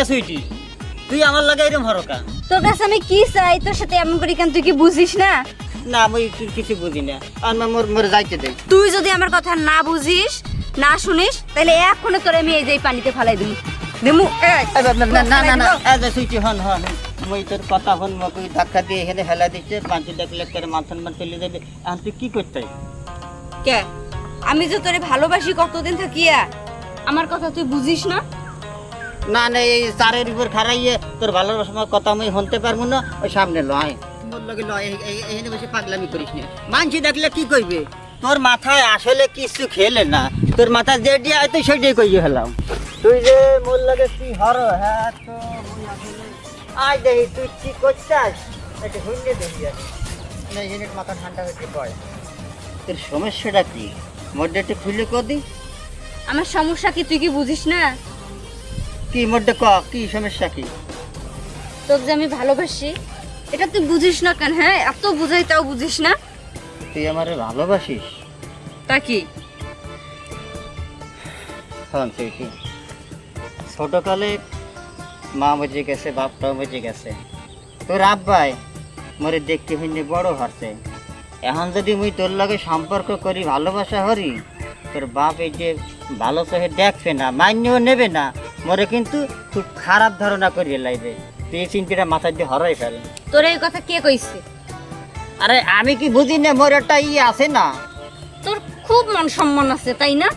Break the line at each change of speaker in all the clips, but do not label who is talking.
এ সুইটি? তুই আমার লাগে এরকম হরকা
তোর কাছে আমি কি চাই? তোর সাথে এমন করি কেন? তুই কি বুঝিস না?
না আমি কিছু বুঝি না। আর না মোর মোর যাইতে দে।
তুই যদি আমার কথা না বুঝিস না শুনিস তাহলে এখনও তোর আমি এই যে পানিতে ফালাই দিমু। দিমু
না না না না সুইটি হন হন। মই তোর কথা হন ধাক্কা দিয়ে এখানে হেলা দিচ্ছে পাঁচ ডাকলে তোর মাথন মান চলে যাবে এখন তুই কি করতে?
কে? আমি যে তোরে ভালোবাসি কতদিন থাকিয়া? আমার কথা তুই বুঝিস না?
না না এই চারের উপর খারাইয়ে তোর ভালোবাসার কথা আমি শুনতে পারব না ওই সামনে লয়। মোর লগে লয় এই- এই- এখানে বসে পাগলামি করিস না। মানছি দেখলে কি কইবে? তোর মাথায় আসলে কিছু খেলে না তোর মাথা আয় সেটাই কইয়ে ফেলাম। তুই যে মোর লগে কি হর হ্যাঁ তো আয় দেখি তুই কি করছিস? এটা শুনলে দেখি না ইউনিট মাথা ঠান্ডা হচ্ছে কয় তোর সমস্যাটা কি? মোর একটু খুলে কদি।
আমার সমস্যা কি তুই কি বুঝিস না?
কি মোরটা ক? কি সমস্যা কি?
তোকে যে আমি ভালোবাসি এটা তুই বুঝিস না কেন হ্যাঁ? এত বুঝাই তাও বুঝিস না।
তুই আমারে ভালোবাসিস?
তা কি?
হন তুই কি ছোটকালে মা বুঝে গেছে বাপটাও বুঝে গেছে। তোর আব্বাই মরে দেখতে হইনি বড় হচ্ছে এখন যদি মুই তোর লগে সম্পর্ক করি ভালোবাসা হরি তোর বাপ এই যে ভালো চোখে দেখবে না মান্যও নেবে না। মরে কিন্তু খুব খারাপ ধারণা করিয়ে লাইবে তুই এই চিন্তাটা মাথায় দিয়ে হরাই ফেল।
তোর এই কথা কে কইছে?
আরে আমি কি বুঝি না মোর একটা ই আছে না?
তোর খুব মান সম্মান আছে তাই না?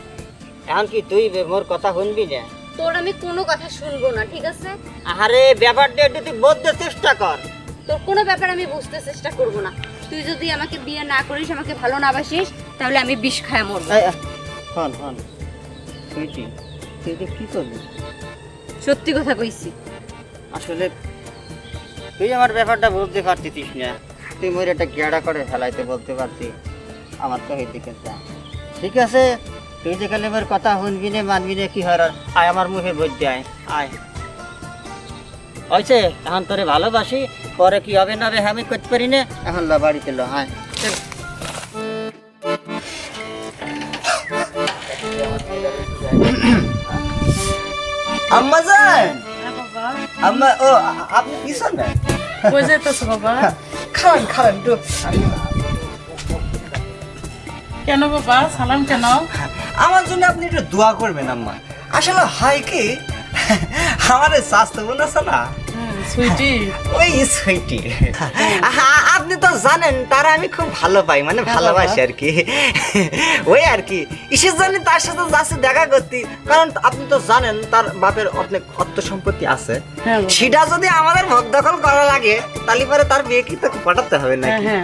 এখন কি তুই বে- মোর কথা শুনবি না?
তোর আমি কোনো কথা শুনব না ঠিক আছে?
আরে ব্যাপারটা একটু তুই বলতে চেষ্টা কর।
তোর কোনো ব্যাপার আমি বুঝতে চেষ্টা করব না। তুই যদি আমাকে বিয়ে না করিস আমাকে ভালো না বাসিস তাহলে আমি বিষ খায় মরবো।
এই, এই, হন হন সুইটি তুই যে কি করবি
সত্যি কথা কইছি।
আসলে, তুই আমার ব্যাপারটা বুঝতে পারতিস না। তুই মোর একটা গেড়া করে ফেলাইতে বলতে পারতি আমার তো দিকে যা। ঠিক আছে, তুই যে খালি আমার কথা শুনবি না, মানবি না, কি হয় আয় আমার মুখে বলতে আয় আয়। হয়েছে এখন তোরে ভালোবাসি, পরে কি হবে না হবে আমি করতে পারি না, এখন বাড়িতে ল, আয়।
আম্মা যান আম্মা ও আ- আপনি কিসন না
কই যাইতেছো বাবা
খান খান একটু
কেন বাবা সালাম কেন
আমার জন্য আপনি একটু দোয়া করবেন আম্মা। আসলে হয় কি আমার স্বাস্থ্য বোন আছে না।
সুইটি
ওই সুইটি আপনি তো জানেন তারা আমি খুব ভালো পাই মানে ভালোবাসি আর কি ওই আর কি ইসের জন্য তার সাথে যাচ্ছে দেখা করতে। কারণ আপনি তো জানেন তার বাপের অনেক অর্থ সম্পত্তি আছে।
হ্যাঁ
সেটা যদি আমাদের ভোগ দখল করা লাগে তাহলে পরে তার বিয়ে কি তো পাঠাতে হবে না
হ্যাঁ,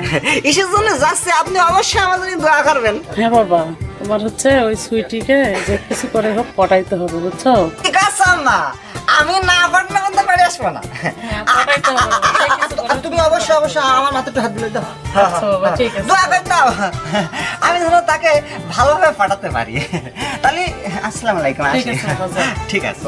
ইসের জন্য যাচ্ছে আপনি অবশ্যই আমার জন্য দোয়া করবেন।
হ্যাঁ বাবা। তোমার হচ্ছে ওই সুইটিকে যে কিছু করে হোক পটাইতে হবে বুঝছ?
ঠিক আছে আম্মা আমি না পারলে আসব না।
হ্যাঁ,
তুমি অবশ্যই অবশ্যই আমার মাথাটা হাত দিলে দাও।
আচ্ছা।
দোয়া করে দাও। আমি ধরো তাকে ভালোভাবে পাঠাতে পারি। তাহলে আসসালাম আলাইকুম
ঠিক আছে,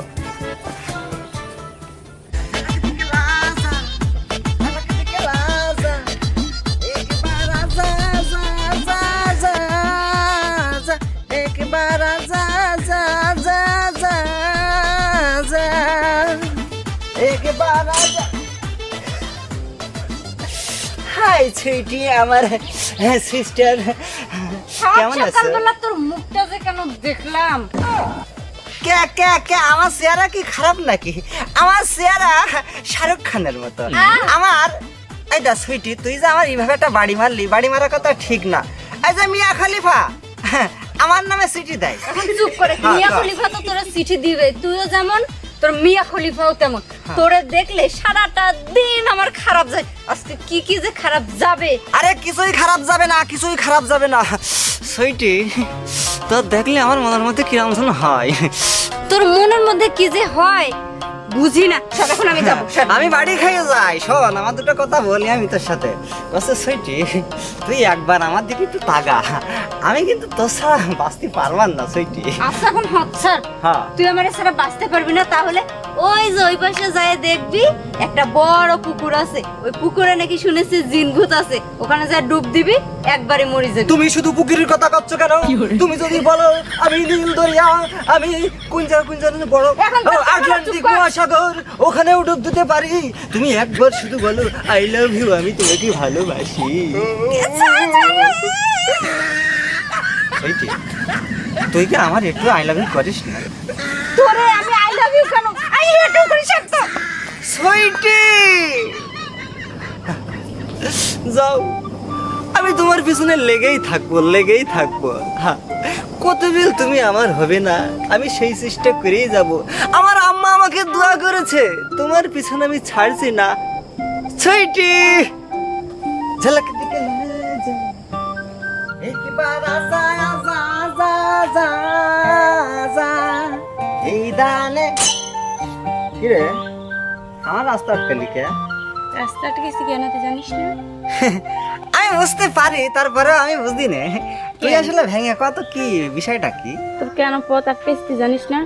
হাই সুইটি আমার সিস্টার কেমন আছে?
সকালবেলা তোর মুখটা যে কেন দেখলাম?
কে কে কে আমার চেহারা কি খারাপ নাকি? আমার চেহারা শাহরুখ খানের মতো আমার এই দা সুইটি তুই যে আমার এইভাবে একটা বাড়ি মারলি বাড়ি মারার কথা ঠিক না। এই যে মিয়া খলিফা আমার নামে সুইটি দেয়।
চুপ করে
হ্যাঁ,
মিয়া। খলিফা তো তোরা চিঠি দিবে। তুইও যেমন তোর মিয়া খলিফাও তেমন।
হ্যাঁ।
তোরে দেখলে সারাটা দিন আমার খারাপ যায়। আজকে কি কি যে খারাপ যাবে।
আরে কিছুই খারাপ যাবে না কিছুই খারাপ যাবে না। সইটি তো দেখলে আমার মনের মধ্যে কিরম হয়।
তোর মনের মধ্যে কি যে হয়। বুঝি না। সব এখন আমি যাব
আমি বাড়ি খাইয়ে যাই। শোন আমার দুটো কথা বলি আমি তোর সাথে। বসে সুইটি তুই একবার আমার দিকে একটু তাগা। আমি কিন্তু তোর ছাড়া বাঁচতে পারবার না সুইটি।
আচ্ছা এখন হচ্ছার
হ্যাঁ।
তুই আমার ছাড়া বাঁচতে পারবি না তাহলে ওই যে ওই পাশে যায় দেখবি একটা বড় পুকুর আছে। ওই পুকুরে নাকি শুনেছি জিন ভূত আছে। ওখানে যা ডুব দিবি একবারে মরে যাবি।
তুমি শুধু পুকুরের কথা করছ কেন? তুমি যদি বলো আমি নীল দরিয়া আমি কোন জায়গা কোন জায়গা বড় আটলান্টিক
কর।
মহাসাগর ওখানেও ডুব দিতে পারি। তুমি একবার শুধু বলো আই লাভ ইউ আমি তোমাকে ভালোবাসি। তুই কি আমার একটু আই লাভ ইউ করিস না?
তোরে আমি আই লাভ ইউ কেন? আই হেট ইউ করিস
সুইটি যাও। আমি তোমার পিছনে লেগেই থাকব লেগেই থাকব। হ্যাঁ। কত বিল তুমি আমার হবে না? আমি সেই চেষ্টা করেই যাব। আমার আম্মা আমাকে দোয়া করেছে। তোমার পিছনে আমি ছাড়ছি না। ছয়টি! ঝলক দিকে একবার এই দানে। কি আমার রাস্তা আটকালি কে?
রাস্তাটা গেছি কেন তুই জানিস না?
আমি বুঝতে পারি তারপরে আমি বুঝদি না তুই আসলে ভেঙে কত কি বিষয়টা কি?
তোর কেন পথ আটকেছি জানিস না?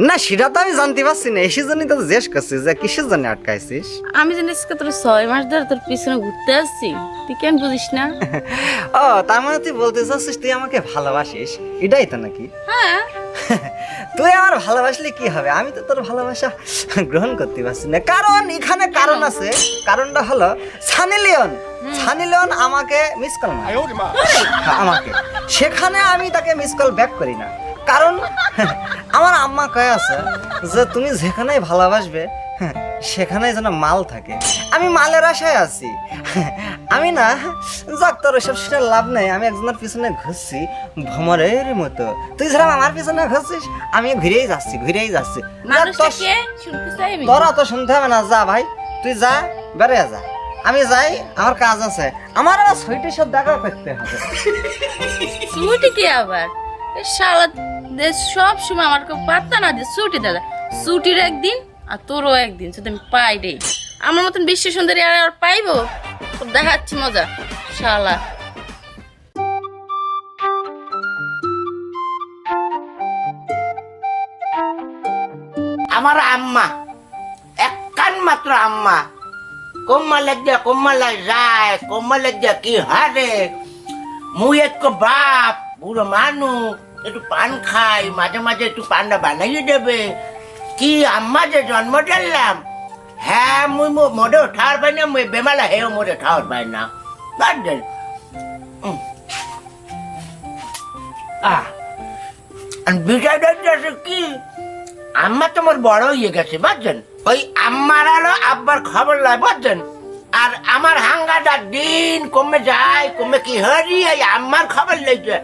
না সেটা তো আমি জানতে পারছি না এসে জন্যই তো জিজ্ঞেস করছি যে কিসের জন্য আটকাইছিস?
আমি জানিস তোর ছয় মাস ধরে তোর পিছনে ঘুরতে আসছি তুই কেন বুঝিস না?
ও তার মানে তুই বলতে চাচ্ছিস তুই আমাকে ভালোবাসিস এটাই তো নাকি?
হ্যাঁ।
তুই আমার ভালোবাসলে কি হবে? আমি তো তোর ভালোবাসা গ্রহণ করতে পারছি না। কারণ এখানে কারণ আছে। কারণটা হলো সানি লিওন। সানি লিওন আমাকে মিস কল মারে। হ্যাঁ, আমাকে। সেখানে আমি তাকে মিস কল ব্যাক করি না। কারণ আমার আম্মা কয়ে আছে যে তুমি যেখানেই ভালোবাসবে সেখানে যেন মাল থাকে। আমি মালের আশায় আছি। আমি না যাক তোর ওইসব শুনে লাভ নেই আমি একজনের পিছনে ঘুরছি ভ্রমরের মতো। তুই যেরকম আমার পিছনে ঘুরছিস? আমি ঘুরেই যাচ্ছি ঘুরেই যাচ্ছি। যা,
তো শুনতে
তোর হবে না যা ভাই। তুই যা বেড়ে যা। আমি যাই আমার কাজ আছে। আমার আবার সুইটির সাথে দেখা করতে হবে।
ছুটি কি আবার? শালা সব সময় আমার পাত্তা না দে ছুটি দাদা ছুটির একদিন আর তোরও একদিন যদি আমি পাই রে আমার মতন বিশ্ব সুন্দরী আর আর পাইবো? তোর দেখাচ্ছি মজা, শালা।
আমার আম্মা একখান মাত্র আম্মা কোম্মালে দিয়া কোম্মালে যায় কোম্মালে দিয়া কি হারে? মুই এক বাপ, বুড়ো মানুষ, একটু পান খাই, মাঝে মাঝে একটু পানটা বানাইয়ে দেবে। কি আম্মা যে জন্ম দিলাম? হ্যাঁ মুই মো- মোড়ে উঠার পাই না, মুই বেমালা হেও মোড়ে উঠার পাই না। বাদ উম। আহ আর বিষয়টা হচ্ছে কি? আম্মা তোমার বড় হয়ে গেছে বুঝছেন ওই আম্মার আলো আব্বার খবর লয় বুঝছেন আর আমার হাঙ্গাটা দিন কমে যায়, কমে কি হরি আম্মার খবর লইছে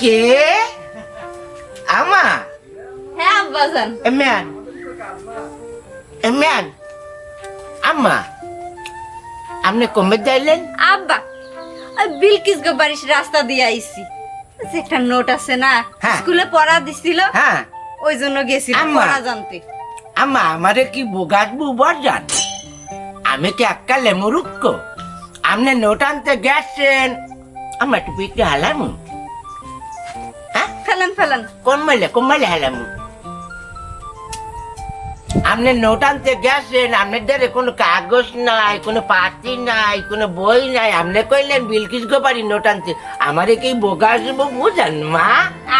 কে? আমা
হ্যাঁ আব্বাজান।
এমিয়ান। এমিয়ান? আম্মা? আপনি কমে যাইলেন?
আব্বা ওই বিলকিস গো বাড়ির রাস্তা দিয়ে আইছি। যে একটা নোট আছে না?
হ্যাঁ।
স্কুলে পড়া দিছিল।
হ্যাঁ।
ওই জন্য গেছিল
আম্মা।
পড়া জানতে।
আমা আমারে কি বোগাস বুবার জান? আমি কি একটা লেমুরুক্ক আপনি নোট আনতে গেছেন? আমার একটু পিঠে হালাম।
ফেলেন ফেলেন।
কোন মাইলে কোন মাইলে হালাম? আপনি নোট আনতে গেছেন আপনাদের কোনো কাগজ নাই কোনো পাতি নাই কোনো বই নাই। আপনি কইলেন বিলকিস গো পারি নোট আনতে। আমারে কি বোগাস বুঝান মা?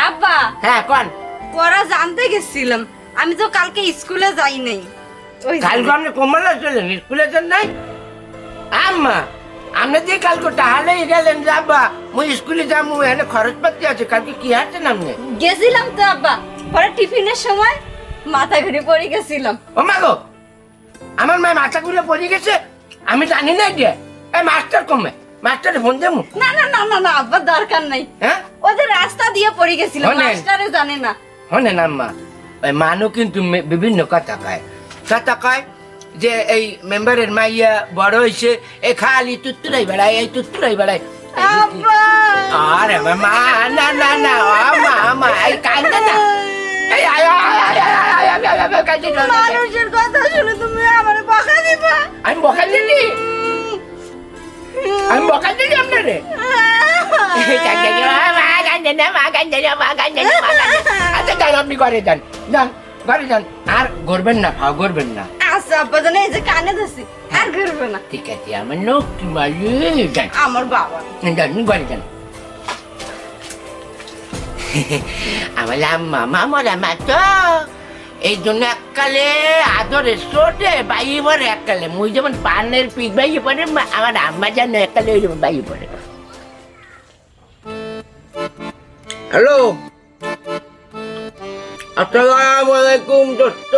আব্বা।
হ্যাঁ কোন?
পড়া জানতে গেছিলাম। আমি তো কালকে স্কুলে যাই নাই।
কালকে আপনি কমলা চলেন স্কুলে যান নাই? আম্মা! আপনি যে কালকে তাহলেই গেলেন যাবা মুই স্কুলে যাব এখানে খরচ পাতি আছে কালকে কি আছেন আপনি
গেছিলাম তো আব্বা পরে টিফিনের সময় মাথা ঘুরে পড়ে গেছিলাম।
ও মা গো আমার মায়ের মাথা গুলো পড়ে গেছে? আমি জানি না যে এই মাস্টার কমে মাস্টার ফোন দেবো?
না না না না না আব্বা দরকার নাই।
হ্যাঁ?
ওদের রাস্তা দিয়ে পড়ে গেছিল
শোনেন।
মাস্টারে জানে না।
শোনেন আম্মা ওই মানু কিন্তু মে- বিভিন্ন কথা কয়। কথা কয় যে এই মেম্বারের মাইয়া বড় হয়েছে এ খালি তুত্তুরাই বেড়ায় এই তুত্তুরাই বেড়ায় আরে মা না না না মা মা এই কান্দে না
মানুষের কথা শুনে তুমি
আচ্ছা আপনি ঘরে যান যান ঘরে যান আর ঘুরবেন না ভাও গড়বেন না
আব্বা জানে এই যে কানে ধরছি আর করবে না।
ঠিক আছে আমার নোক মালি যান
আমার বাবা।
যান ঘরে যান আমার আম্মা মামার আমা তো এই জন্য এককালে আদরে সোটে বাইয়ে পড়ে এককালে। মুই যেমন পানের পিক বাইয়ে পড়ে মা- আমার আম্মা জানো এককালে ওই যেমন বাইয়ে পড়ে। হ্যালো। আসসালামু আলাইকুম দোস্ত।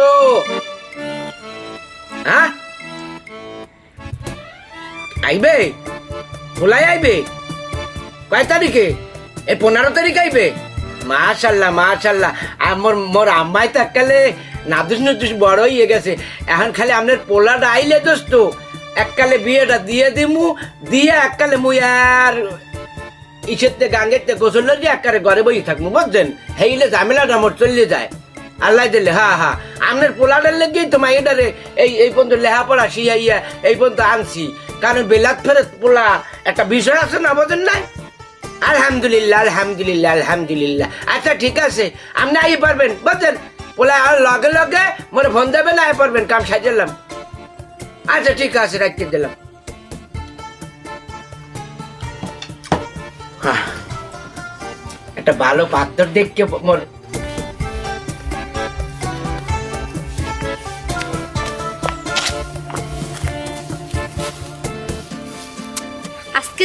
আইবে? খোলাই আইবে? কয় তারিখে? এই পনেরো তারিখ আইবে? মাশাল্লাহ মাশাল্লাহ। আর মোর আম্মাই তো এককালে নাদুস নুদুস বড় হয়ে গেছে। এখন খালি আপনার পোলাটা আইলে দোস্ত, এককালে বিয়েটা দিয়ে দিমু, দিয়ে এককালে মুই আর ইসেরতে গাঙ্গেরতে গোসল দিয়ে এককারে ঘরে বই থাকব বুঝছেন? হেইলে ঝামেলাটা মোর চলে যায়। আল্লাহ দিলে, হা হা। আপনার পোলাটার লেগেই তো মাইটারে এই এই পর্যন্ত লেহাপড়া শিয়াইয়া এই পর্যন্ত আনছি। কারণ বেলাত ফেরত পোলা একটা বিষয় আছে না বোঝেন নাই? আলহামদুলিল্লাহ আলহামদুলিল্লাহ আলহামদুলিল্লাহ। আচ্ছা ঠিক আছে। আপনি আই পারবেন। বুঝছেন পোলা আর লগে লগে মোরে ফোন দেবেন আই পারবেন, কাম সাজালাম আচ্ছা ঠিক আছে, রাখতে দিলাম। একটা ভালো পাত্র দেখকে মোর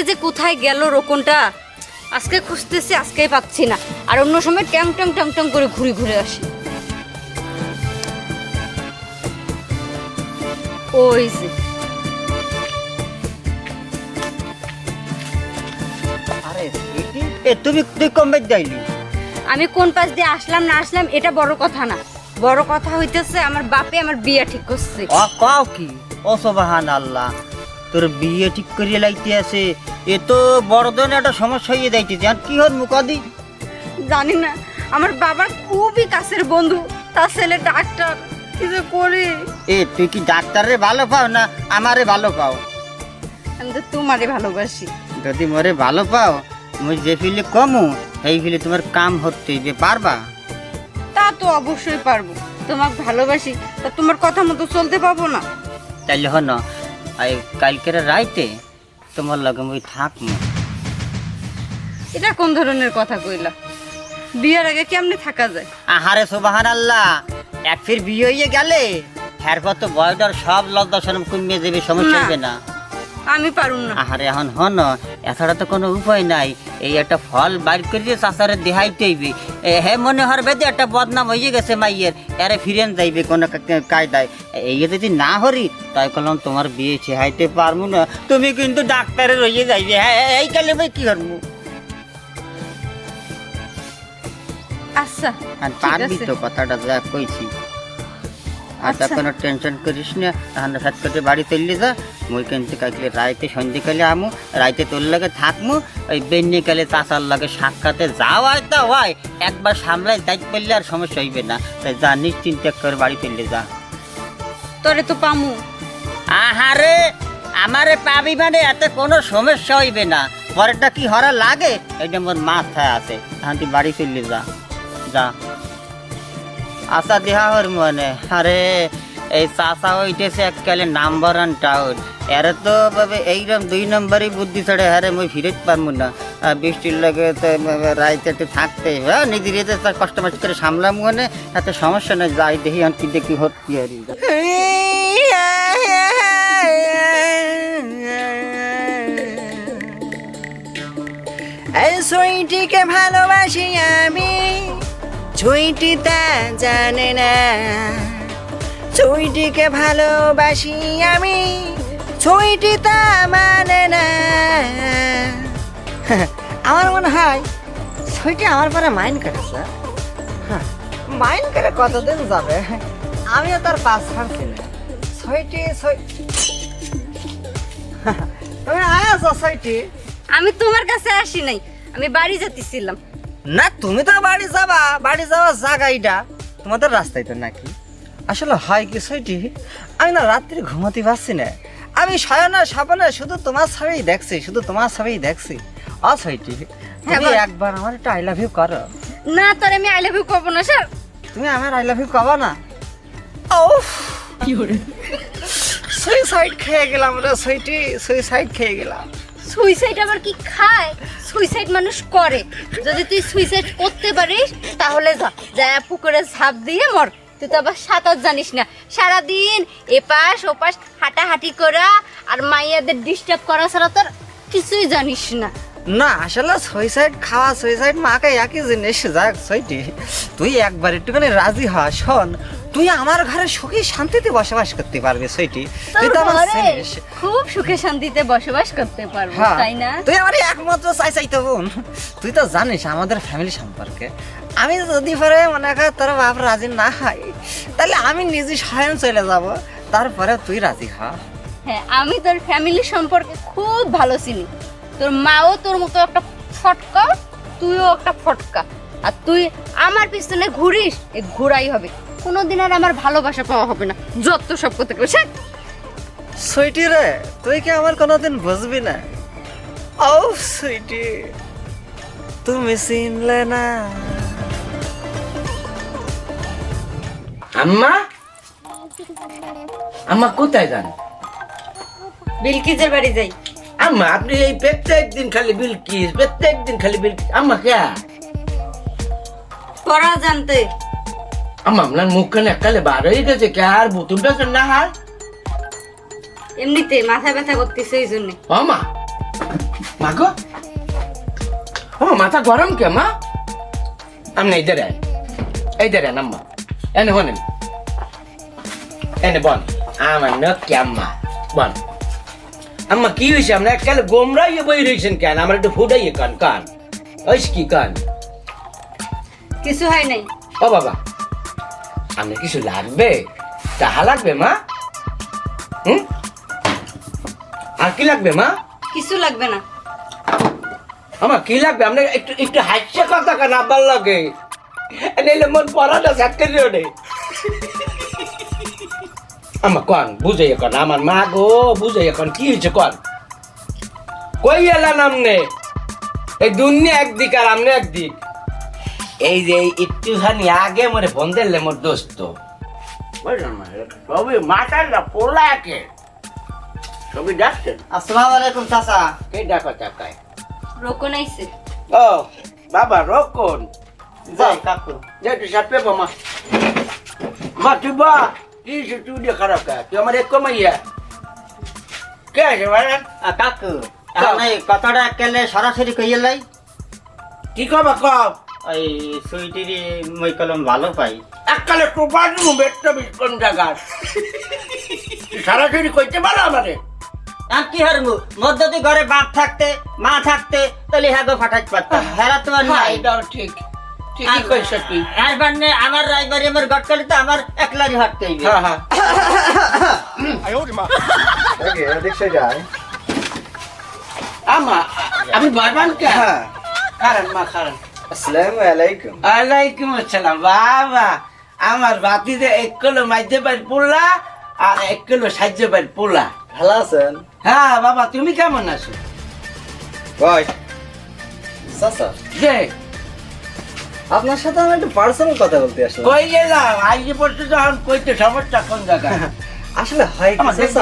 যে কোথায় গেল রোকনটা। আজকে খুঁজতেছি আজকেই পাচ্ছি না। আর অন্য সময় ট্যাং ট্যাং ট্যাং ট্যাং করে ঘুরে ঘুরে আসি। ওই যে।
এ তুমি তুই কমবে যাইলি?
আমি কোন পাশ দিয়ে আসলাম না আসলাম এটা বড় কথা না। বড় কথা হইতেছে আমার বাপে আমার বিয়ে ঠিক করছে।
অ কাও কি? অসবাহান আল্লাহ তোর বিয়ে ঠিক করিয়ে লাইতে আছে এ তো বড় ধরনের একটা সমস্যা হয়ে যাইতেছে। আর কি হল মুকাদি?
জানি না আমার বাবার খুবই কাছের বন্ধু তার ছেলে ডাক্তার কি যে করি?
এ তুই কি ডাক্তারে ভালো পাও না আমারে ভালো পাও?
আমি তো তোমারে ভালোবাসি।
যদি মরে ভালো পাও মুই যে ফিলে কমু এই ফিলে তোমার কাম হতে যে পারবা।
তা তো অবশ্যই পারব। তোমাকে ভালোবাসি তা তোমার কথা মতো চলতে পাবো না।
তাইলে হন এই কালকের রাইতে তোমার লগে মুই থাকমু।
এটা কোন ধরনের কথা কইলা? বিয়ের আগে কেমনে থাকা যায়?
আহারে সুবহানাল্লাহ আল্লাহ এক ফির বিয়ে হইয়ে গেলে এরপর তো বয়টার সব লজ্জা শরম কমিয়ে দেবে সমস্যা। হবে না।
আমি পারুম না।
আহারে এখন হন এছাড়া তো কোনো উপায় নাই। এই একটা ফল বাইর করে চাষারে দেহাইতে হইবে। হে মনে হরবে যে একটা বদনাম হয়ে গেছে মাইয়ের। এরে ফিরেন যাইবে কোনো কায়দায়। এই যদি না হরি তাই কলম তোমার বিয়ে চেহাইতে পারব না। তুমি কিন্তু ডাক্তারের হয়ে যাইবে। হ্যাঁ এই কালে ভাই কি করব
আচ্ছা
আর পারবি তো কথাটা যা কইছি। আচ্ছা
আচ্ছা।
কোনো টেনশন করিস না তাহলে সাত করতে বাড়ি চললে যা। মুই কিন্তু কালকে রাইতে সন্ধ্যেকালে আমু রাইতে তোর লাগে থাকমু। ওই বেন্যিকালে চাচার লাগে সাক্ষাতে যাওয়াই তা হয় একবার সামলাই দায়িত্ব করলে আর সমস্যা হইবে না। তাই যা নিশ্চিন্তে করে বাড়ি চললে যা।
তোরে তো পামু।
আহারে আমারে পাবি মানে এতে কোনো সমস্যা হইবে না। পরেরটা কি হরা লাগে এটা মোর মাথায় আছে। এখন তুই বাড়ি চললে যা। যা। আশা দেহা হর মনে। আরে, এই চাষা হইতেছে এককালে নাম্বার ওয়ান টাউন। এর তো ভাবে এইরকম দুই নম্বরই বুদ্ধি ছড়ে হারে মুই ফিরে পারব না। আর বৃষ্টির লাগে তো রাইতে একটু থাকতে। হ্যাঁ নিজের তার কষ্ট করে সামলাম মনে, এত সমস্যা নেই, যাই দেখি এখন কি দেখি হচ্ছে আর
এই সুইটিকে ভালোবাসি আমি। সুইটি তা জানে না। সুইটিকে ভালোবাসি আমি সুইটি তা মানে না। আমার মনে হয় সুইটি আমার পরে মাইন্ড করেছে মাইন্ড করে কতদিন যাবে? আমিও তার পাস ছাড়ছি না সুইটি সুই- তুমি আয়াস সুইটি
আমি তোমার কাছে আসি নাই, আমি বাড়ি যেতেছিলাম।
না তুমি তো বাড়ি যাবা। বাড়ি যাওয়ার জায়গাটা তোমাদের রাস্তায় তো নাকি? আসলে হয় কি সইটি আমি না রাত্রি ঘুমাতে পারছি না। আমি শয়না স্বপ্নে শুধু তোমার ছবিই দেখছি শুধু তোমার ছবিই দেখছি। অসইটি
হ্যাঁ,
তুমি একবার আমার একটা আই লাভ ইউ করো।
না তোর আমি আই লাভ ইউ করব না স্যার।
তুমি আমার আই লাভ ইউ কবা না। ও সুইসাইড খেয়ে গেলাম রে সুইটি সুইসাইড খেয়ে গেলাম।
সুইসাইড আবার কি খায়? সুইসাইড মানুষ করে। যদি তুই সুইসাইড করতে পারিস, তাহলে যা যা পুকুরে ঝাঁপ দিয়ে মর। তুই তো আবার সাঁতার জানিস না। সারাদিন এপাশ ওপাশ হাঁটাহাঁটি করা আর মাইয়াদের ডিস্টার্ব করা ছাড়া তোর কিছুই জানিস না।
না, আসলে সুইসাইড খাওয়া সুইসাইড মাকে একই জিনিস। যাক সুইটি তুই একবার একটুখানি রাজি হ, শোন। তুই আমার ঘরে সুখী শান্তিতে বসবাস করতে পারবি সুইটি তুই তো আমার
খুব সুখে শান্তিতে বসবাস করতে পারব
হ্যাঁ,
তাই না?
তুই আমার একমাত্র চাই চাইতে বোন। তুই তো জানিস আমাদের ফ্যামিলি সম্পর্কে। আমি যদি পরে মনে কর তোর বাপ রাজি না হয় তাহলে আমি নিজে স্বয়ং চলে যাব। তারপরে তুই রাজি হ।
হ্যাঁ আমি তোর ফ্যামিলি সম্পর্কে খুব ভালো চিনি। তোর মাও তোর মতো একটা ফটকা তুইও একটা ফটকা। আর তুই আমার পিছনে ঘুরিস এ ঘুরাই হবে। কোনোদিন আর আমার ভালোবাসা পাওয়া হবে না। যত সব করতে করছে
সুইটি রে তুই কি আমার কোনোদিন বুঝবি না? ও সুইটি তুমি চিনলে না।
আম্মা? আম্মা কোথায় যান?
বিলকিজের বাড়ি যাই।
আম্মা আপনি এই প্রত্যেক দিন খালি বিলকিস প্রত্যেক দিন খালি বিলকিস আম্মা কে?
পড়া জানতে।
আপনার মুখখানে একালে বার হয়ে গেছে কে আর বুতুমটা তো না হার
এমনিতে মাথা ব্যথা করতেছে এই জন্য।
আমা মা। গো। ও মাথা গরম কে মা? আমনে এই দেরে এই দেরে আম্মা এনে বনেন এনে বন। আমার নক্কি আম্মা? বন। আম্মা কি হয়েছে আমরা গোমরাইয়ে বই রয়েছেন কেন? আমার একটু ফুটাইয়ে কান কান। ওইস কি কান?
কিছু হয় নাই।
ও বাবা। আমি কিছু লাগবে? টাহা লাগবে মা? হুম? আর কি লাগবে মা?
কিছু লাগবে না।
আমার কি লাগবে? আমরা একটু একটু হাসছে কথা কেন আব্বার লাগে? নিলে মন পড়াটা চাকরি ওঠে আমার কন বুঝে এখন আমার মা গো বুঝে এখন কি হয়েছে কন? কই এলাম আমনে? এই দুনিয়া একদিক আর আমনে একদিক। এই যে একটুখানি আগে মরে ফোন দিলে মোর দোস্ত। বুঝলেন মা? সবই মাথাটা পোলা একে সবই ডাকছেন
আসসালামু আলাইকুম চাচা।
কে ডাকা চাকায়?
রোকন আইছে।
ও বাবা রকন।
যাই। কাকু।
যা তুই সাপে বামা মা তুই বা কি তুই দিয়ে খারাপ কা? তুই আমার এক কমাইয়া কে আছে বাড়া?
কাকু কথাটা কেলে সরাসরি কইয়ে লাই?
কি কবা কব
সুইটির মই কলম ভালো পাই।
এককালে টোপা দিমু বেটটা বিশ কোন জায়গার সরাসরি কইতে পারো আমারে?
আর কি হারমু? মোর যদি ঘরে বাপ থাকতে মা থাকতে তাহলে হ্যাঁ গো ফাটাইতে পারতাম। হেরা তোমার
হ্যাঁ
নাই।
এটাও ঠিক। ঠিকই কইছ তুই।
আর বান্নে আমার রাইবারি আমার গটকালি তো আমার একলারি হাঁটতে হইবে
হ্যাঁ হ্যাঁ। আমা আমি বারবার কে? কারণ মা কারণ।
আসসালামু আলাইকুম।
আলাইকুম আসসালাম। বাবা আমার বাতিতে এক কিলো পারি পোলা আর এক কিলো সাহায্য পোলা।
ভালো আছেন?
হ্যাঁ বাবা তুমি কেমন আছো?
ভাই চাচা?
যে
আপনার সাথে আমি একটু পার্সোনাল কথা বলতে আসলাম।
কই গেলাম? আজ পর্যন্ত যখন কইতে সমস্যা কোন জায়গায়?
আসলে হয় কি
আমার
চাচা?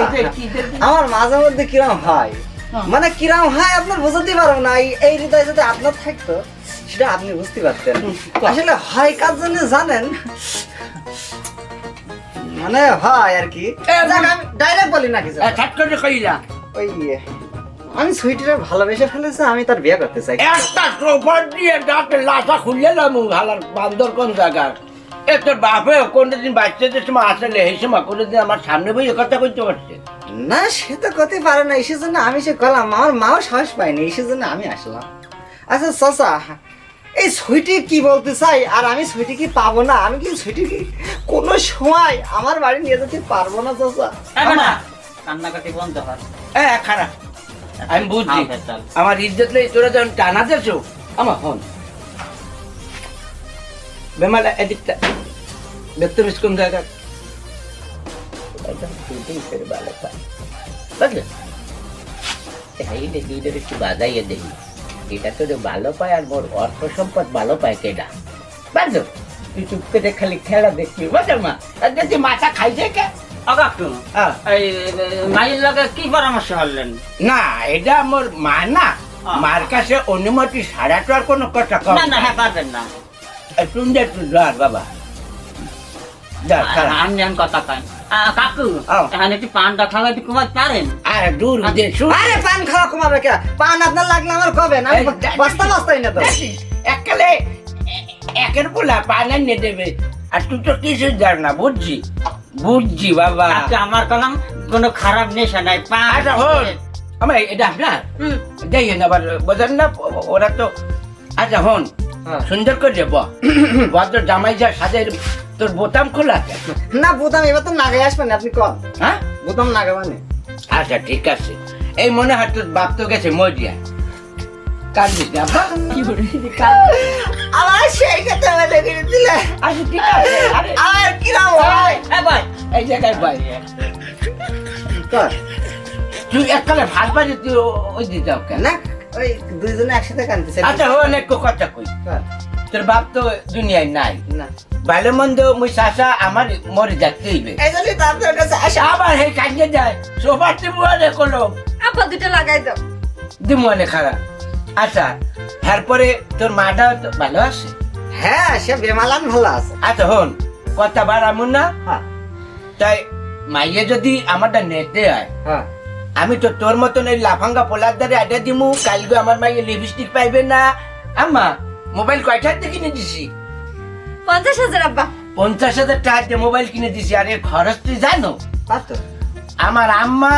মাঝে মধ্যে কিরম হয়।
হ্যাঁ।
মানে কিরম হয় আপনার বুঝতে পারব না এই- এই হৃদয় যদি আপনার থাকতো সেটা আপনি বুঝতে পারতেন। আসলে হয় কার জন্য জানেন? মানে হয় আর কি। ডাইরেক্ট বলি। না কিছু
করে কইলা
ওই আমি সুইটিরে ভালোবেসে ফেলেছে আমি তার বিয়ে করতে চাই।
একটা সোফার দিয়ে ডাকে লাশা খুললে লামু হালার বান্দর কোন জায়গার? এ তোর বাপে কোনদিন বাচ্চাদের সময় আসলে এই সময় কোনদিন আমার সামনে বই কথা কইতে পারছে?
না সে তো করতে পারে না এসে জন্য আমি সে গেলাম আমার মাও সাহস পায়নি এসে জন্য আমি আসলাম। আচ্ছা চাচা এই সুইটি কি বলতে চাই? আর আমি সুইটি কি পাবো না? আমি কি সুইটি কি কোনো সময় আমার বাড়ি নিয়ে যেতে পারব না চাচা।
না কান্নাকাটি বন্ধ হয়
এ খারাপ আমি বুঝছি।
হ্যাঁ,
আমার ইজ্জত লাই তোরা যখন টানা দেছো আমার হন। বেমালা এদিকটা। দেখতে মিস কোন জায়গা বুঝলে? এই দেখি একটু বাজাইয়ে দেখি। এটা তো ভালো পায় আর মোর অর্থ সম্পদ ভালো পায় কেডা? বুঝলো তুই চুপ করে খালি খেলা দেখবি বুঝলো মা আর মাথা খাইছে কে?
অগাকটু। এই মাইল লগে কি পরামর্শ হলেন?
না এটা মোর মা না। মার কাছে অনুমতি ছাড়া তো আর কোনো কথা কম
না না হ্যাঁ পারবেন না।
বাবা।
আমি কথা কাকু এখানে একটু পানটা খাওয়া একটু কমাতে পারেন?
আর দূর
আরে পান খাওয়া কমাবে কে? পান আপনার লাগলে আমার কবে? না বস্তা বস্তাই না তো।
এককালে একের পোলা পান নিয়ে দেবে। আর তুই তো কিছু জান না বুঝছি? বুঝছি বাবা।
আচ্ছা আমার কলম কোনো খারাপ নেশা নাই পান
আচ্ছা হন আমার এটা আপনার?
হুম।
যাই না আবার বোঝেন না ওরা তো আচ্ছা হন
হ্যাঁ।
সুন্দর করে যাব ভদ্র জামাই যা সাজের তোর বোতাম খোলা?
না বোতাম এবার তো নাগে না আপনি কল
হ্যাঁ?
বোতাম নাগে মানে
আচ্ছা ঠিক আছে। এই মনে হয় তোর বাপ তো গেছে।
আমার সেই কথা বলে দিলে।
আচ্ছা ঠিক আছে আরে।
হয়।
এই ভাই এই জায়গায় ভাই।
কর।
তুই এককালে ভাত বাজে তুই ও- ওই দিতে ওকে
না ওই দুইজনে একসাথে কানতেছে
আচ্ছা হন একটু কথা কই।
কর।
তোর বাপ তো দুনিয়ায় নাই।
না।
ভালো মন্দ মুই চাষা আমার মরে যাচ্ছে আবার হে কাজে যায় সোফার দিমুয়ানে কলম।
আব্বা দুটো লাগাই দাও।
দিমুয়ানে খারাপ আচ্ছা তারপরে তোর মাটা তো ভালো আছে?
হ্যাঁ সে বেমালান ভালো আছে।
আচ্ছা হন কথা বাড়ামুন না।
হ্যাঁ।
তাই মাইয়ে যদি আমারটা নেতে হয়
হ্যাঁ।
আমি তো তোর মতন এই লাফাঙ্গা পোলার দ্বারে আড্ডা দিমু। কালকে আমার মাইয়ে লিপস্টিক পাইবে না। আম্মা মোবাইল কয়টার দিয়ে কিনে দিছি?
পঞ্চাশ হাজার আব্বা।
পঞ্চাশ হাজার টাকা দিয়ে মোবাইল কিনে দিছি। আর এর খরচ তুই জানো? আমার আম্মা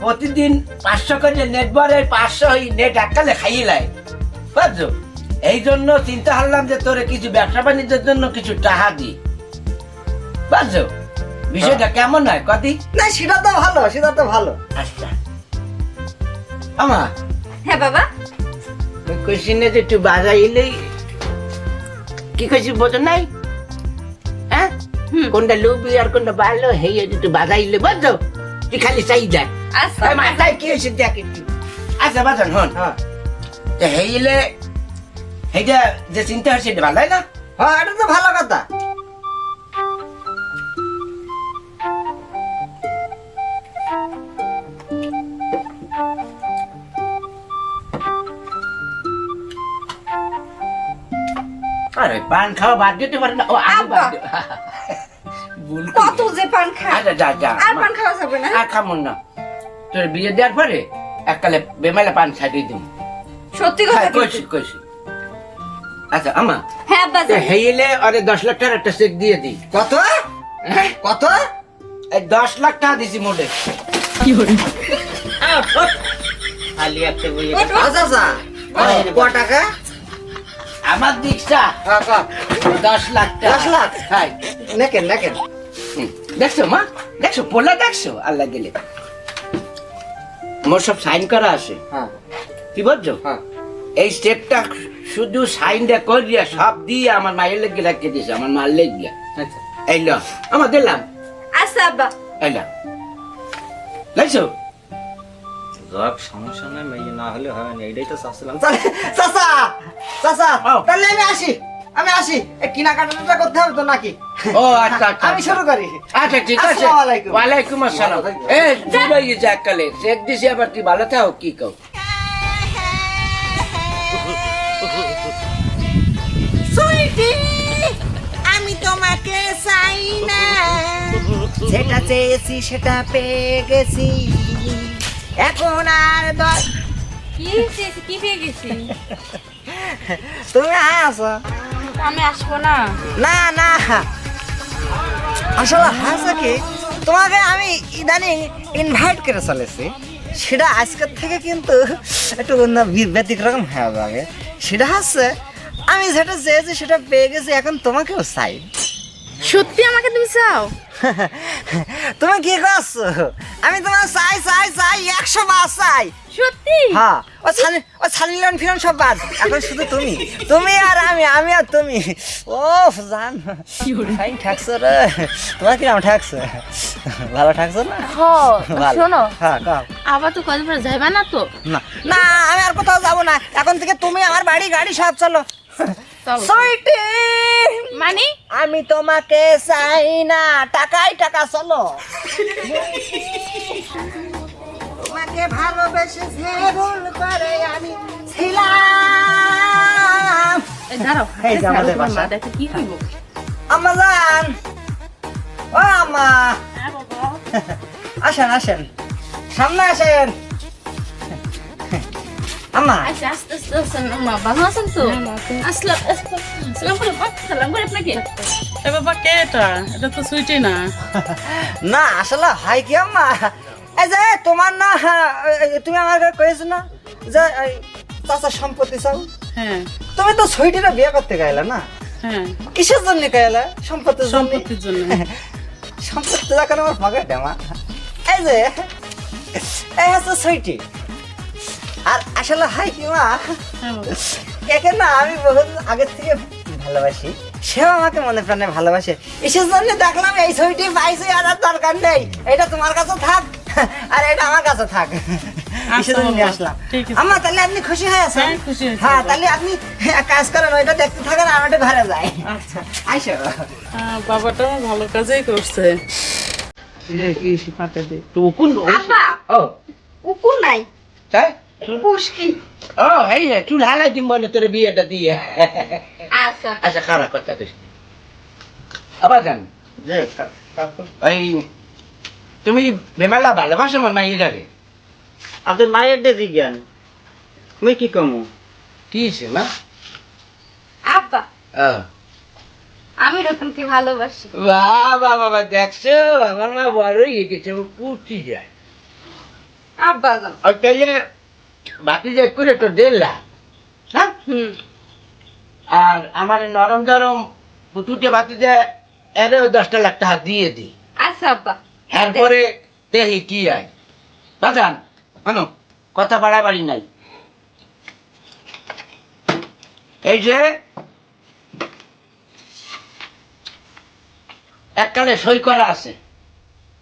প্রতিদিন পাঁচশো করে নেট পাঁচশো ওই নেট এককালে খাইয়ে লাই বুঝছ? এই জন্য চিন্তা করলাম যে তোরে কিছু ব্যবসা বাণিজ্যের জন্য কিছু টাকা দি। বুঝছ? বিষয়টা কেমন হয়? কদি?
না সেটা তো ভালো সেটা তো ভালো।
আচ্ছা। আমা।
হ্যাঁ বাবা।
কইছি যে তুই বাজাইলেই কি কইছি বোঝো নাই? হ্যাঁ? কোনটা লুবি আর কোনটা ভালো হেই তুই বাজাইলে বুঝছ তুই খালি চাই যা।
আচ্ছা।
মাথায় কি হয়েছে দেখ একটু। আচ্ছা বাজান হন।
হ্যাঁ।
তো হেইলে হেইটা যে চিন্তা হচ্ছে এটা ভালো হয় না?
হ্যাঁ এটা তো ভালো কথা।
পান খাওয়া বাদ দিতে পারে না। ও আমি বাদ দিই। ভুল করি।
কত যে পান খায়।
আচ্ছা যা যা
আর পান খাওয়া যাবে না।
আর খামুন না। তোর বিয়ে দেওয়ার পরে এককালে বেমালে পান ছাড়িয়ে দিম
সত্যি কথা
হ্যাঁ
কিন্তু।
কইছি কইছি। আচ্ছা আমা।
হ্যাঁ আব্বা
তো। হেইলে আরে দশ লাখ টাকার একটা চেক দিয়ে দিই
কত?
হ্যাঁ?
কত?
এই দশ লাখ টাকা দিছি মোটে।
খালি একটা বই
আচ্ছা আচ্ছা। ক টাকা?
আমার দীক্ষা
হ্যাঁ
দশ লাখ
দশ লাখ?
হ্যাঁ।
নেকেন নেকেন।
হুম। দেখছ মা? দেখছ পোলা দেখছ? আল্লাহ গেলে। মোর সব সাইন করা আছে।
হ্যাঁ।
কি বলছো?
হ্যাঁ।
এই স্টেপটা শুধু সাইনটা করিয়া সব দিয়ে আমার মায়ের লেগে রাখিয়ে দিয়েছে আমার মার লেগে।
আচ্ছা।
এই ল আমার দিলাম
আচ্ছা আব্বা।
এই ল। দেখছ?
যাক সমস্যা নাই মেয়ে না হলে হয় না। এটাই তো চাচ্ছিলাম।
চাচা চাচা তাহলে আমি আসি আমি আসি। কেনাকাটাটা করতে হবে তো নাকি?
ও আচ্ছা আচ্ছা।
আমি শুরু করি।
আচ্ছা ঠিক আছে।
আসসালামু আলাইকুম।
ওয়ালাইকুম আসসালাম। এ দুবাই গেছে এককালে চেক দিছি আবার তুই ভালো থাও কি কও?
আমি তোমাকে চাই না। যেটা চেয়েছি সেটা পেয়ে গেছি। এখন আর দর
কি চেয়েছি কি পেয়ে গেছি?
তুমি আসো।
আমি আসব না।
না না। আসলে হাসা কি তোমাকে আমি ইদানিং ইনভাইট করে চলেছি। সেটা আজকের থেকে কিন্তু একটু অন্য ব্যতিক্রম হয়ে যাবে। সেটা হচ্ছে আমি যেটা চেয়েছি সেটা পেয়ে গেছি এখন তোমাকেও চাই।
সত্যি আমাকে তুমি চাও?
তুমি কি করছ? আমি তোমার চাই চাই চাই একশো বার চাই।
সত্যি?
হ্যাঁ ও ছানি ও ছানিলন ফিরন সব বাদ। এখন শুধু তুমি। তুমি আর আমি আমি আর তুমি। ও জান। ফাইন ঠাকছো রে। তোমার কিরম ঠাকছো? ভালো ঠাকছো না?
হ
ভালো।
শোনো।
হ্যাঁ
আবার তো কদিন যাইবা না তো?
না না আমি আর কোথাও যাব না। এখন থেকে তুমি আমার বাড়ি গাড়ি সব চলো।
মানে?
আমি তোমাকে চাই না। টাকাই টাকা চলো। তোমাকে ভালোবেসে ভুল করে আমি ছিলাম।
কি হইব?
আম্মা যান ও আম্মা। আসেন আসেন। সামনে আসেন। আম্মা
আচ্ছা আস্তে আস্তে আস্তে মা ভালো আছেন তো আসলাম করে সালাম করে আপনাকে
এ বাবা কে এটা এটা তো সুইটি না
না আসলে হাই কি আম্মা এই যে তোমার না তুমি আমার কয়েছো না যে এই, চাচার সম্পত্তি চাও
হ্যাঁ
তুমি তো ছয়টিরা বিয়ে করতে গাইলা না
হ্যাঁ
কিসের জন্য গাইলা সম্পত্তির জন্য
সম্পত্তির জন্য
সম্পত্তি দেখানো আমার পকেটে মা এই যে এই হচ্ছে ছয়টি আর আসলে হাই কি মা
হ্যাঁ
একে না আমি বহুত আগের থেকে ভালোবাসি। সেও আমাকে মনে প্রাণে ভালোবাসে। এসের জন্য দেখলাম এই ছবিটি পাইছি আর আর দরকার নেই। এটা তোমার কাছে থাক আর এটা আমার কাছে থাক। আসলাম। আমার তাহলে আপনি খুশি হয়ে আছেন?
হ্যাঁ,
হ্যাঁ। তাহলে আপনি কাজ করেন ওইটা দেখতে থাকেন আর ওটা ঘরে যাই
আচ্ছা।
আইসো।
বাবাটা ভালো কাজই করছে।
টুকুন ও।
কুকুর নাই।
তাই
পুষ্কি।
ও এই চুল হালাই দিম বলে তোর বিয়েটা দিয়ে।
আচ্ছা।
আচ্ছা খারাপ কথা কইস। আবার জান।
যে
ওই তুমি বেমালা ভালোবাসো আমার মাইয়ারে
আপনার মায়ের দিদি জ্ঞান তুমি কি কমু?
কি হয়েছে মা?
আব্বা। আমি রতনকে ভালোবাসি।
বাবা বাবা দেখছ? আমার মা বড় হয়ে গেছে পুটি যায়।
আব্বা যাও।
বাকি যে করে তো দেড় লাখ হ্যাঁ? আর আমার নরম নরম পুতুটে বাতি যে এরও দশটা লাখ টাকা দিয়ে দিই
আচ্ছা আব্বা।
এরপরে দেখি কি আয় বাজান আনো কথা বাড়াবাড়ি নাই। এই যে এককালে সই করা আছে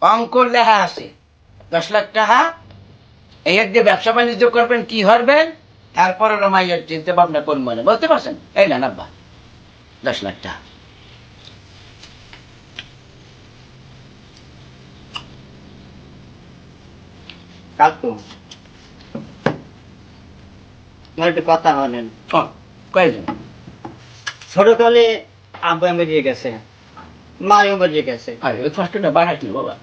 অঙ্ক লেখা আছে দশ লাখ টাকা এই যে ব্যবসা বাণিজ্য করবেন কি হরবেন? তারপরে রমাইয়ের চিন্তা ভাবনা করবেন মনে? বলতে পারছেন? এই না আব্বা দশ লাখ টাকা।
কাকু একটু কথা বলেন।
ও, কয়জন?
ছোটকালে আব্বু গেছে মাও বেরিয়ে গেছে।
আরে ওই কষ্টটা বাড়াস বাবা।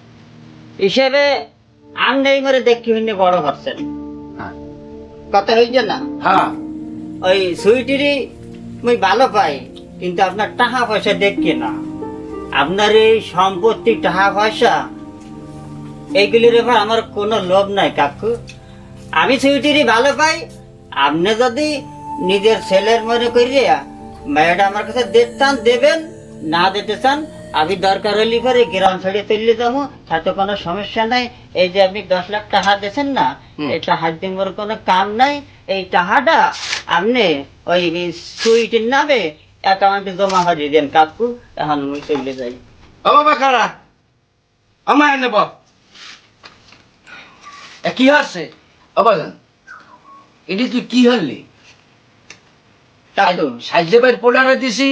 হিসেবে আপনি এই করে দেখি হইনি বড় করছেন
হ্যাঁ।
কথা হইছে না?
হ্যাঁ।
ওই সুইটিরই মুই ভালো পাই কিন্তু আপনার টাকা পয়সা দেখি না। আপনার এই সম্পত্তি টাকা পয়সা এইগুলির ব্যাপার আমার কোনো লোভ নাই কাকু। আমি সুইটিরই ভালো পাই আপনি যদি নিজের ছেলের মনে করিয়া মেয়েটা আমার কাছে দেখতাম দেবেন না দিতে চান আমি দরকার হলে পরে গ্রাম ছেড়ে তুললে যাব তাতে কোনো সমস্যা নাই। এই যে আপনি দশ লাখ টাকা দিয়েছেন না। এই টাকা দিবার কোনো কাম নাই। এই টাকাটা আপনি ওই সুইটির নামে অ্যাকাউন্টে জমা হয়ে দেন কাকু। এখন আমি চলে যাই।
ও বাবা কারা? আমার নেব এ কি হচ্ছে? ও বাজান এটি তুই কি হলি? সাহায্য বাইর পোলারে দিছি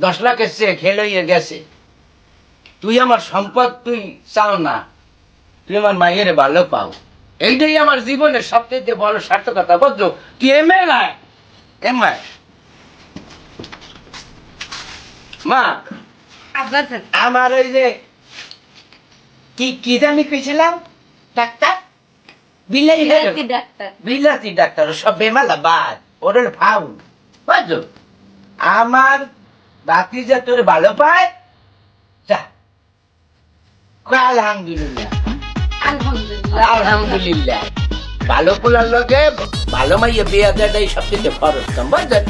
দশ লাখ এসছে খেল গেছে। তুই আমার সম্পদ তুই চাও না। তুই আমার মায়ের ভালো পাও। এইটাই আমার জীবনের সবচেয়ে বড় সার্থকতা। বুঝছ তুই এমএ না এমএ মা।
আব্বা যান।
আমার ওই যে কি কি জানি কইছিলাম? ডাক্তার?
বিলাতি ডাক্তার।
বিলাতি ডাক্তার সব বেমালা বাদ ওর ফাউল বুঝছ আমার বাকি যা তোর ভালো পায়? যা। আলহামদুলিল্লাহ।
আলহামদুলিল্লাহ।
আলহামদুলিল্লাহ। ভালো পোলার লগে ভালো মাইয়া বিয়া দেয় সবচেয়ে ফরজ বুঝছেন